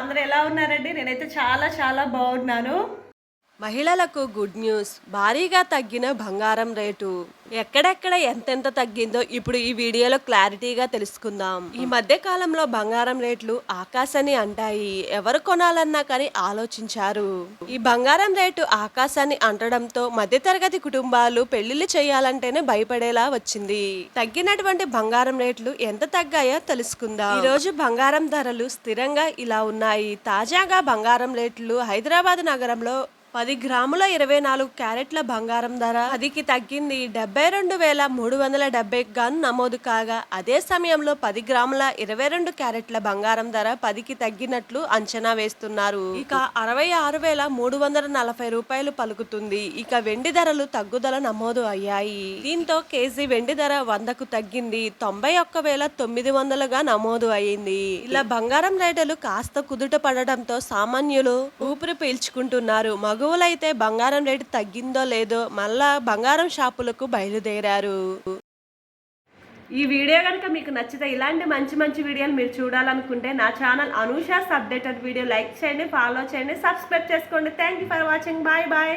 అందరూ ఎలా ఉన్నారండి? నేనైతే చాలా చాలా బాగున్నాను. మహిళలకు గుడ్ న్యూస్. భారీగా తగ్గిన బంగారం రేటు. ఎక్కడెక్కడ ఎంతెంత తగ్గిందో ఇప్పుడు ఈ వీడియోలో క్లారిటీగా తెలుసుకుందాం. ఈ మధ్య కాలంలో బంగారం రేట్లు ఆకాశాన్ని అంటాయి. ఎవరు కొనాలన్నా కానీ ఆలోచించారు. ఈ బంగారం రేటు ఆకాశాన్ని అంటడంతో మధ్యతరగతి కుటుంబాలు పెళ్ళిళ్ళు చేయాలంటేనే భయపడేలా వచ్చింది. తగ్గినటువంటి బంగారం రేట్లు ఎంత తగ్గాయో తెలుసుకుందాం. ఈ రోజు బంగారం ధరలు స్థిరంగా ఇలా ఉన్నాయి. తాజాగా బంగారం రేట్లు హైదరాబాద్ నగరంలో పది గ్రాముల ఇరవై నాలుగు క్యారెట్ల బంగారం ధర. పదికి తగ్గింది డెబ్బై రెండు వేల మూడు వందల డెబ్బై గాను నమోదు కాగా అదే సమయంలో పది గ్రాముల ఇరవై రెండు క్యారెట్ల బంగారం ధర పదికి తగ్గినట్లు అంచనా వేస్తున్నారు. ఇక అరవై ఆరు వేల మూడు వందల నలభై రూపాయలు పలుకుతుంది. ఇక వెండి ధరలు తగ్గుదల నమోదు అయ్యాయి. దీంతో కేజీ వెండి ధర వందకు తగ్గింది. తొంభై ఒక్క వేల తొమ్మిది వందలుగా నమోదు అయింది. ఇలా బంగారం రేటలు కాస్త కుదుట పడడంతో సామాన్యులు ఊపిరి పీల్చుకుంటున్నారు. ఎగువలైతే బంగారం రేటు తగ్గిందో లేదో మళ్ళా బంగారం షాపులకు బయలుదేరారు. ఈ వీడియో కనుక మీకు నచ్చితే ఇలాంటి మంచి మంచి వీడియోలు మీరు చూడాలనుకుంటే నా channel Anusha's updated video like చేయండి ఫాలో చేయండి సబ్స్క్రైబ్ చేసుకోండి. Thank you for watching bye bye